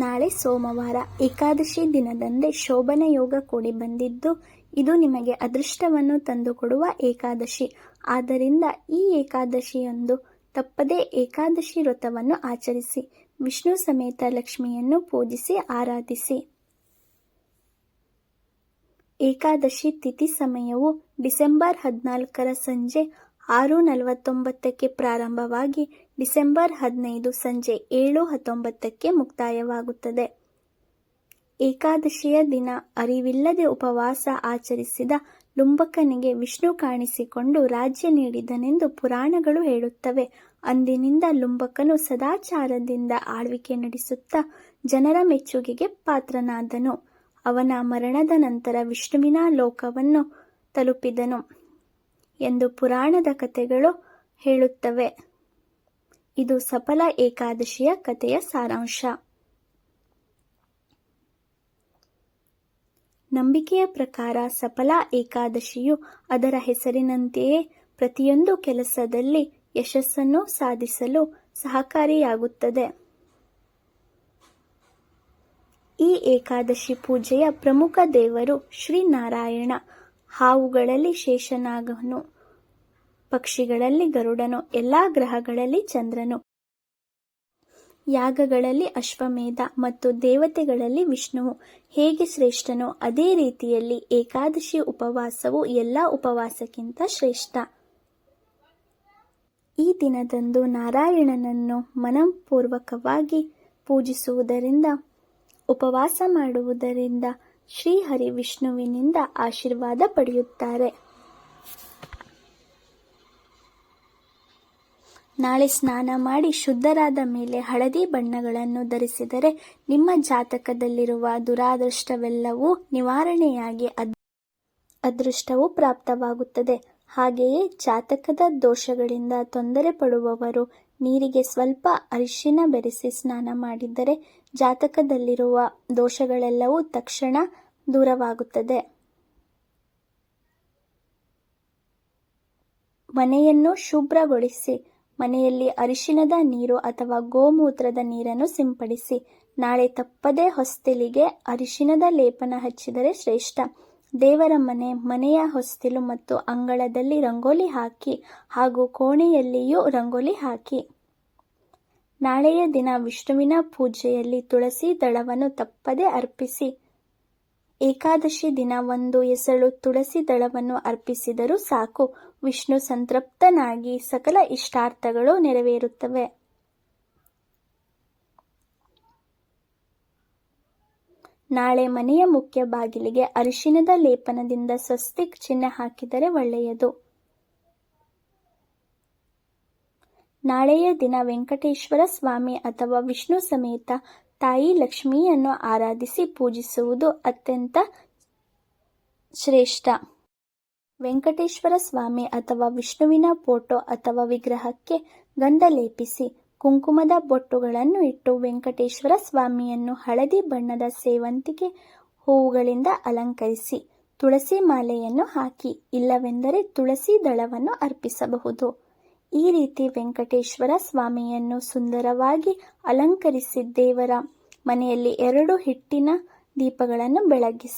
ನಾಳೆ ಸೋಮವಾರ ಏಕಾದಶಿ ದಿನದಂದೇ ಶೋಭನ ಯೋಗ ಕೂಡಿ ಬಂದಿದ್ದು, ಇದು ನಿಮಗೆ ಅದೃಷ್ಟವನ್ನು ತಂದುಕೊಡುವ ಏಕಾದಶಿ. ಆದ್ದರಿಂದ ಈ ಏಕಾದಶಿಯೊಂದು ತಪ್ಪದೇ ಏಕಾದಶಿ ವ್ರತವನ್ನು ಆಚರಿಸಿ, ವಿಷ್ಣು ಸಮೇತ ಲಕ್ಷ್ಮಿಯನ್ನು ಪೂಜಿಸಿ, ಆರಾಧಿಸಿ. ಏಕಾದಶಿ ತಿಥಿ ಸಮಯವು ಡಿಸೆಂಬರ್ ಹದಿನಾಲ್ಕರ ಸಂಜೆ ಆರು ನಲವತ್ತೊಂಬತ್ತಕ್ಕೆ ಪ್ರಾರಂಭವಾಗಿ ಡಿಸೆಂಬರ್ ಹದಿನೈದು ಸಂಜೆ ಏಳು ಹತ್ತೊಂಬತ್ತಕ್ಕೆ ಮುಕ್ತಾಯವಾಗುತ್ತದೆ. ಏಕಾದಶಿಯ ದಿನ ಅರಿವಿಲ್ಲದೆ ಉಪವಾಸ ಆಚರಿಸಿದ ಲುಂಬಕನಿಗೆ ವಿಷ್ಣು ಕಾಣಿಸಿಕೊಂಡು ರಾಜ್ಯ ನೀಡಿದನೆಂದು ಪುರಾಣಗಳು ಹೇಳುತ್ತವೆ. ಅಂದಿನಿಂದ ಲುಂಬಕನು ಸದಾಚಾರದಿಂದ ಆಳ್ವಿಕೆ ನಡೆಸುತ್ತಾ ಜನರ ಮೆಚ್ಚುಗೆಗೆ ಪಾತ್ರನಾದನು. ಅವನ ಮರಣದ ನಂತರ ವಿಷ್ಣುವಿನ ಲೋಕವನ್ನು ತಲುಪಿದನು. ಎಂದು ಪುರಾಣದ ಕಥೆಗಳು ಹೇಳುತ್ತವೆ. ಇದು ಸಫಲ ಏಕಾದಶಿಯ ಕಥೆಯ ಸಾರಾಂಶ. ನಂಬಿಕೆಯ ಪ್ರಕಾರ ಸಫಲ ಏಕಾದಶಿಯು ಅದರ ಹೆಸರಿನಂತೆಯೇ ಪ್ರತಿಯೊಂದು ಕೆಲಸದಲ್ಲಿ ಯಶಸ್ಸನ್ನು ಸಾಧಿಸಲು ಸಹಕಾರಿಯಾಗುತ್ತದೆ. ಈ ಏಕಾದಶಿ ಪೂಜೆಯ ಪ್ರಮುಖ ದೇವರು ಶ್ರೀನಾರಾಯಣ. ಹಾವುಗಳಲ್ಲಿ ಶೇಷನಾಗನು. ಪಕ್ಷಿಗಳಲ್ಲಿ ಗರುಡನು, ಎಲ್ಲಾ ಗ್ರಹಗಳಲ್ಲಿ ಚಂದ್ರನು. ಯಾಗಗಳಲ್ಲಿ ಅಶ್ವಮೇಧ ಮತ್ತು ದೇವತೆಗಳಲ್ಲಿ ವಿಷ್ಣುವು. ಹೇಗೆ ಶ್ರೇಷ್ಠನೋ ಅದೇ ರೀತಿಯಲ್ಲಿ ಏಕಾದಶಿ ಉಪವಾಸವು ಎಲ್ಲ ಉಪವಾಸಕ್ಕಿಂತ ಶ್ರೇಷ್ಠ. ಈ ದಿನದಂದು ನಾರಾಯಣನನ್ನು ಮನಪೂರ್ವಕವಾಗಿ ಪೂಜಿಸುವುದರಿಂದ, ಉಪವಾಸ ಮಾಡುವುದರಿಂದ ಶ್ರೀಹರಿ ವಿಷ್ಣುವಿನಿಂದ ಆಶೀರ್ವಾದ ಪಡೆಯುತ್ತಾರೆ. ನಾಳೆ ಸ್ನಾನ ಮಾಡಿ ಶುದ್ಧರಾದ ಮೇಲೆ ಹಳದಿ ಬಣ್ಣಗಳನ್ನು ಧರಿಸಿದರೆ ನಿಮ್ಮ ಜಾತಕದಲ್ಲಿರುವ ದುರಾದೃಷ್ಟವೆಲ್ಲವೂ ನಿವಾರಣೆಯಾಗಿ ಅದ್ ಅದೃಷ್ಟವು ಪ್ರಾಪ್ತವಾಗುತ್ತದೆ. ಹಾಗೆಯೇ ಜಾತಕದ ದೋಷಗಳಿಂದ ತೊಂದರೆ ಪಡುವವರು ನೀರಿಗೆ ಸ್ವಲ್ಪ ಅರಿಶಿನ ಬೆರೆಸಿ ಸ್ನಾನ ಮಾಡಿದರೆ ಜಾತಕದಲ್ಲಿರುವ ದೋಷಗಳೆಲ್ಲವೂ ತಕ್ಷಣ ದೂರವಾಗುತ್ತದೆ. ಮನೆಯನ್ನು ಶುಭ್ರಗೊಳಿಸಿ ಮನೆಯಲ್ಲಿ ಅರಿಶಿನದ ನೀರು ಅಥವಾ ಗೋಮೂತ್ರದ ನೀರನ್ನು ಸಿಂಪಡಿಸಿ. ನಾಳೆ ತಪ್ಪದೇ ಹೊಸ್ತಿಲಿಗೆ ಅರಿಶಿನದ ಲೇಪನ ಹಚ್ಚಿದರೆ ಶ್ರೇಷ್ಠ. ದೇವರ ಮನೆ, ಮನೆಯ ಹೊಸ್ತಿಲು ಮತ್ತು ಅಂಗಳದಲ್ಲಿ ರಂಗೋಲಿ ಹಾಕಿ ಹಾಗೂ ಕೋಣೆಯಲ್ಲಿಯೂ ರಂಗೋಲಿ ಹಾಕಿ. ನಾಳೆಯ ದಿನ ವಿಷ್ಣುವಿನ ಪೂಜೆಯಲ್ಲಿ ತುಳಸಿ ದಳವನ್ನು ತಪ್ಪದೆ ಅರ್ಪಿಸಿ. ಏಕಾದಶಿ ದಿನ ಒಂದು ಎಸಳು ತುಳಸಿ ದಳವನ್ನು ಅರ್ಪಿಸಿದರೂ ಸಾಕು. ವಿಷ್ಣು ಸಂತೃಪ್ತನಾಗಿ ಸಕಲ ಇಷ್ಟಾರ್ಥಗಳು ನೆರವೇರುತ್ತವೆ. ನಾಳೆ ಮನೆಯ ಮುಖ್ಯ ಬಾಗಿಲಿಗೆ ಅರಿಶಿನದ ಲೇಪನದಿಂದ ಸ್ವಸ್ತಿಕ್ ಚಿಹ್ನೆ ಹಾಕಿದರೆ ಒಳ್ಳೆಯದು. ನಾಳೆಯ ದಿನ ವೆಂಕಟೇಶ್ವರ ಸ್ವಾಮಿ ಅಥವಾ ವಿಷ್ಣು ಸಮೇತ ತಾಯಿ ಲಕ್ಷ್ಮಿಯನ್ನು ಆರಾಧಿಸಿ ಪೂಜಿಸುವುದು ಅತ್ಯಂತ ಶ್ರೇಷ್ಠ. ವೆಂಕಟೇಶ್ವರ ಸ್ವಾಮಿ ಅಥವಾ ವಿಷ್ಣುವಿನ ಫೋಟೋ ಅಥವಾ ವಿಗ್ರಹಕ್ಕೆ ಗಂಧ ಲೇಪಿಸಿ ಕುಂಕುಮದ ಬೊಟ್ಟುಗಳನ್ನು ಇಟ್ಟು ವೆಂಕಟೇಶ್ವರ ಸ್ವಾಮಿಯನ್ನು ಹಳದಿ ಬಣ್ಣದ ಸೇವಂತಿಗೆ ಹೂವುಗಳಿಂದ ಅಲಂಕರಿಸಿ ತುಳಸಿ ಮಾಲೆಯನ್ನು ಹಾಕಿ, ಇಲ್ಲವೆಂದರೆ ತುಳಸಿ ದಳವನ್ನು ಅರ್ಪಿಸಬಹುದು. ಈ ರೀತಿ ವೆಂಕಟೇಶ್ವರ ಸ್ವಾಮಿಯನ್ನು ಸುಂದರವಾಗಿ ಅಲಂಕರಿಸಿ ದೇವರ ಮನೆಯಲ್ಲಿ ಎರಡು ಹಿಟ್ಟಿನ ದೀಪಗಳನ್ನು ಬೆಳಗಿಸಿ.